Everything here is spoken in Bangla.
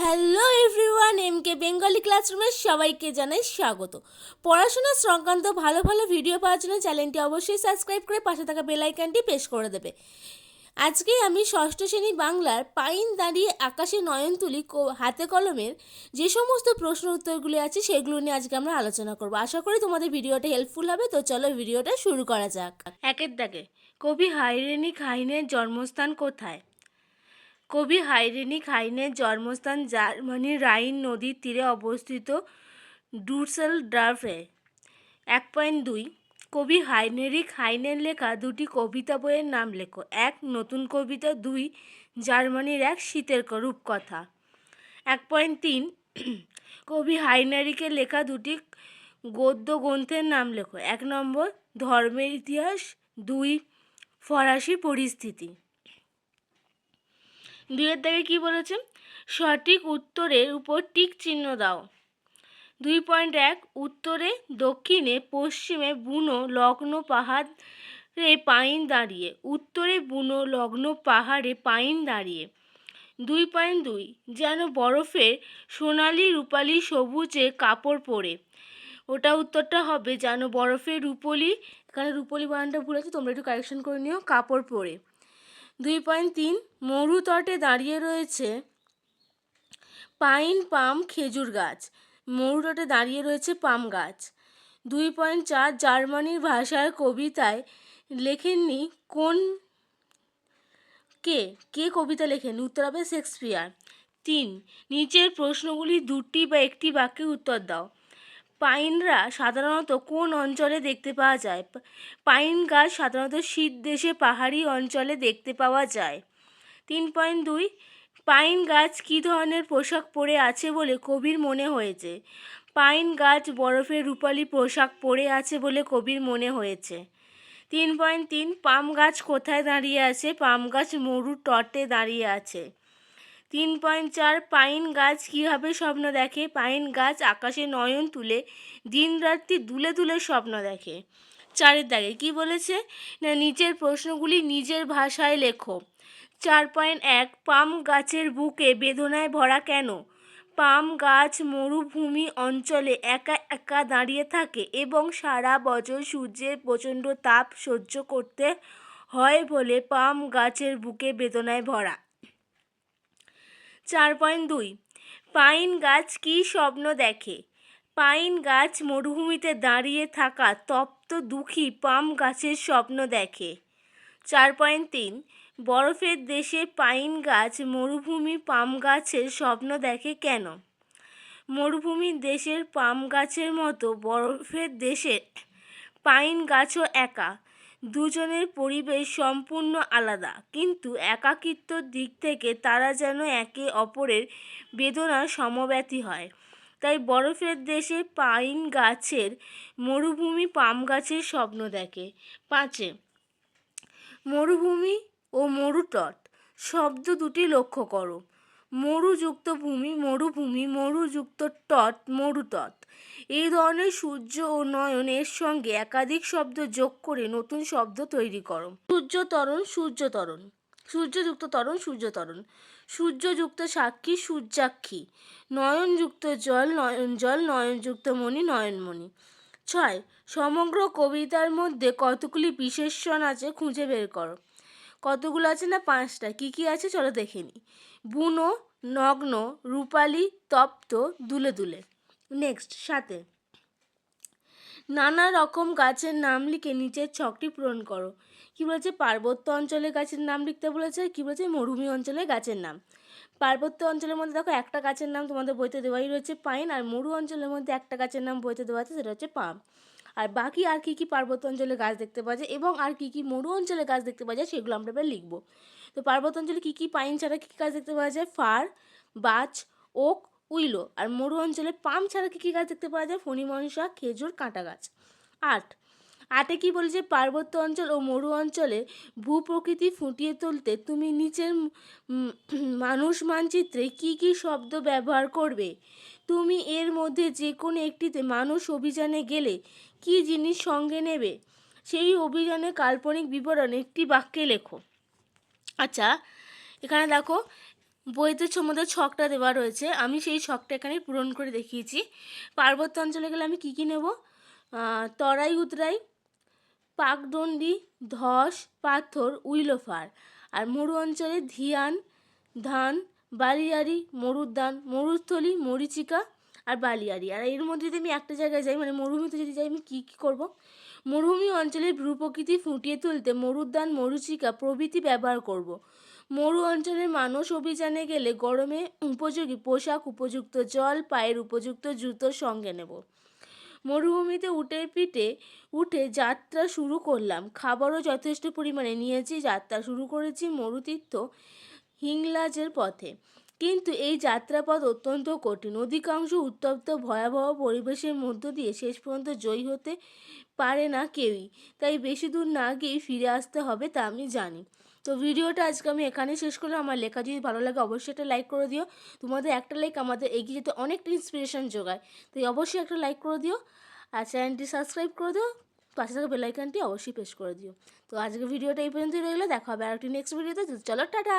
Hello everyone M K Bengali ক্লাসরুমের সবাইকে জানাই স্বাগত। পড়াশোনা সংক্রান্ত ভালো ভালো ভিডিও পাওয়ার জন্য চ্যানেলটি অবশ্যই সাবস্ক্রাইব করে পাশে থাকা বেল আইকনটি প্রেস করে দেবে। আজকে আমি ষষ্ঠ শ্রেণি বাংলার পাইন দাঁড়িয়ে আকাশে নয়ন তুলি হাতে কলমের যে সমস্ত প্রশ্ন উত্তরগুলি আছে সেগুলো নিয়ে আজকে আমরা আলোচনা করব। আশা করি তোমাদের ভিডিওটা হেল্পফুল হবে, তো চলো ভিডিওটা শুরু করা যাক। একের দাগে, কবি হাইরেনি খাইনের জন্মস্থান কোথায়? কবি হাইরেনিক হাইনের জন্মস্থান জার্মানির রাইন নদীর তীরে অবস্থিত ডুরসেল ড্রাফে এক পয়েন্ট দুই, কবি হাইনেরিক হাইনের লেখা দুটি কবিতা বইয়ের নাম লেখো। এক, নতুন কবিতা। দুই, জার্মানির এক শীতের রূপকথা। এক পয়েন্ট তিন, কবি হাইনারিকের লেখা দুটি গদ্য গ্রন্থের নাম লেখো। এক নম্বর, ধর্মের ইতিহাস। দুই, ফরাসি পরিস্থিতি। দুইয়ের দাগে কি বলেছে? সঠিক উত্তরের উপর টিক চিহ্ন দাও। দুই পয়েন্ট এক, উত্তরে দক্ষিণে পশ্চিমে বুনো লগ্ন পাহাড়ে পাইন দাঁড়িয়ে, উত্তরে বুনো লগ্ন পাহাড়ে পাইন দাঁড়িয়ে। দুই পয়েন্ট দুই, যেন বরফের সোনালি রূপালি সবুজে কাপড় পরে। ওটা উত্তরটা হবে, যেন বরফের রূপলি, এখানে রূপলি বানানটা ভুল আছে, তোমরা একটু কারেকশন করে নিও, কাপড় পরে। দুই পয়েন্ট তিন মরু তটে দাঁড়িয়ে রয়েছে পাইন পাম খেজুর গাছ। মরু তটে দাঁড়িয়ে রয়েছে পাম গাছ। দুই পয়েন্ট চার জার্মানির ভাষার কবিতায় লেখেননি কোন কে? কে কবিতা লেখেন উত্তর হবে শেক্সপিয়ার। তিন, নিচের প্রশ্নগুলি দুটি বা একটি বাক্যে উত্তর দাও। পাইনরা সাধারণত কোন অঞ্চলে দেখতে পাওয়া যায়? পাইন গাছ সাধারণত শীত দেশে পাহাড়ি অঞ্চলে দেখতে পাওয়া যায়। তিন পয়েন্ট দুই, পাইন গাছ কী ধরনের পোশাক পরে আছে বলে কবির মনে হয়েছে? পাইন গাছ বরফের রূপালি পোশাক পরে আছে বলে কবির মনে হয়েছে। তিন পয়েন্ট তিন, পাম গাছ কোথায় দাঁড়িয়ে আছে? পাম গাছ মরু তটে দাঁড়িয়ে আছে। তিন পয়েন্ট চার পাইন গাছ কীভাবে স্বপ্ন দেখে? পাইন গাছ আকাশে নয়ন তুলে দিনরাত্রি দুলে দুলে স্বপ্ন দেখে। চারের দাগে কি বলেছে? না, নিচের প্রশ্নগুলি নিজের ভাষায় লেখো। চার পয়েন্ট এক, পাম গাছের বুকে বেদনায় ভরা কেন? পাম গাছ মরুভূমি অঞ্চলে একা একা দাঁড়িয়ে থাকে এবং সারা বছর সূর্যের প্রচণ্ড তাপ সহ্য করতে হয় বলে পাম গাছের বুকে বেদনায় ভরা। চার পয়েন্ট দুই। পাইন গাছ কী স্বপ্ন দেখে? পাইন গাছ মরুভূমিতে দাঁড়িয়ে থাকা তপ্ত দুঃখী পাম গাছের স্বপ্ন দেখে। চার পয়েন্ট তিন। বরফের দেশে পাইন গাছ মরুভূমি পাম গাছের স্বপ্ন দেখে কেন? মরুভূমির দেশের পাম গাছের মতো বরফের দেশের পাইন গাছও একা। দুজনের পরিবেশ সম্পূর্ণ আলাদা। কিন্তু একাকিত্বর দিক থেকে তারা যেন একে অপরের বেদনার সমব্যথী হয়। তাই বরফের দেশে পাইন গাছের মরুভূমি পাম গাছের স্বপ্ন দেখে। পাঁচে, মরুভূমি ও মরুতট শব্দ দুটি লক্ষ্য করো। মরুযুক্ত ভূমি, মরুভূমি, মরুযুক্ত টট মরুতট। এই ধরনের সূর্য ও নয়ন এর সঙ্গে একাধিক শব্দ যোগ করে নতুন শব্দ তৈরি করো। সূর্যতরণ সূর্যতরণ সূর্যযুক্ত তরণ সূর্যতরণ সূর্যযুক্ত সাক্ষী, সূর্যাক্ষী। নয়নযুক্ত জল, নয়ন জল, নয়নযুক্ত মণি, নয়নমণি। ছয়, সমগ্র কবিতার মধ্যে কতগুলি বিশেষণ আছে খুঁজে বের করো। কতগুলো আছে না পাঁচটা? কি কি আছে? চলো দেখে নিই। বুনো, নগ্ন, রূপালি, তপ্ত, দুলে দুলে। নেক্সট সাথে। নানা রকম গাছের নাম লিখে নিচের ছকটি পূরণ করো। কি বলেছে? পার্বত্য অঞ্চলে গাছের নাম লিখতে বলেছে। কি বলেছে? মরুভূমি অঞ্চলে গাছের নাম। পার্বত্য অঞ্চলের মধ্যে দেখো একটা গাছের নাম তোমাদের বইতে দেওয়াই রয়েছে পাইন, আর মরু অঞ্চলের মধ্যে একটা গাছের নাম বইতে দেওয়া আছে, সেটা হচ্ছে পাম। আর বাকি আর কী কী পার্বত্য অঞ্চলে গাছ দেখতে পাওয়া যায়, এবং আর কী কী মরু অঞ্চলে গাছ দেখতে পাওয়া যায়, সেগুলো আমরা এবার লিখব। তো পার্বত্য অঞ্চলে কী কী পাইন ছাড়া কী কী গাছ দেখতে পাওয়া যায়? ফার বাচ ওক, উইলো। আর মরু অঞ্চলে পাম ছাড়া কী কী গাছ দেখতে পাওয়া যায়? ফণিমনসা, খেজুর, কাঁটা গাছ। আট, আটে কি বলেছে পার্বত্য অঞ্চল ও মরু অঞ্চলে ভূপ্রকৃতি ফুটিয়ে তুলতে তুমি নিচের মানুষ মানচিত্রে কি কি শব্দ ব্যবহার করবে? তুমি এর মধ্যে যে কোনো একটিতে মানুষ অভিযানে গেলে কি জিনিস সঙ্গে নেবে? সেই অভিযানের কাল্পনিক বিবরণ একটি বাক্যে লেখো। আচ্ছা এখানে দেখো, বইতে সম্বন্ধে ছকটা দেওয়া রয়েছে। আমি সেই ছকটা এখানে পূরণ করে দেখিয়েছি। পার্বত্য অঞ্চলে গেলে আমি কী কী নেব? তরাই উতরাই, পাকদণ্ডী, ধস, পাথর, উইলোফার। আর মরু অঞ্চলে ধিয়ান, ধান বালিয়ারি মরুদ্যান, মরুস্থলী, মরিচিকা আর বালিয়ারি আর এর মধ্যে যদি আমি একটা জায়গায় যাই মানে মরুভূমিতে যদি যাই, আমি কী কী করব? মরুভূমি অঞ্চলের ভূপ্রকৃতি ফুটিয়ে তুলতে মরুদ্যান, মরুচিকা প্রভৃতি ব্যবহার করব। মরু অঞ্চলের মানুষ অভিযানে গেলে গরমে উপযোগী পোশাক, উপযুক্ত জল, পায়ের উপযুক্ত জুতো সঙ্গে নেব। মরুভূমিতে উঠে পিঠে উঠে যাত্রা শুরু করলাম। খাবারও যথেষ্ট পরিমাণে নিয়েছি, যাত্রা শুরু করেছি মরুতীর্থ হিংলাজের পথে। কিন্তু এই যাত্রাপথ অত্যন্ত কঠিন। অধিকাংশ উত্তপ্ত ভয়াবহ পরিবেশের মধ্য দিয়ে শেষ পর্যন্ত জয়ী হতে পারে না কেউই। তাই বেশি দূর না গিয়েই ফিরে আসতে হবে তা আমি জানি। তো ভিডিওটা আজকে আমি এখানে শেষ করলাম। আমার লেখা যদি ভালো লাগে অবশ্যই একটা লাইক করে দিও। তোমাদের একটা লাইক আমাদের এগিয়ে যেতে অনেকটা ইন্সপিরেশন যোগায়। তাই অবশ্যই একটা লাইক করে দিও আর চ্যানেলটি সাবস্ক্রাইব করে দিও। পাশে থাকা বেলাইকানটি অবশ্যই প্রেস করে দিও। তো আজকে ভিডিওটা এই পর্যন্তই রইল। দেখা হবে আর একটি নেক্সট ভিডিওতে চলো, টাটা!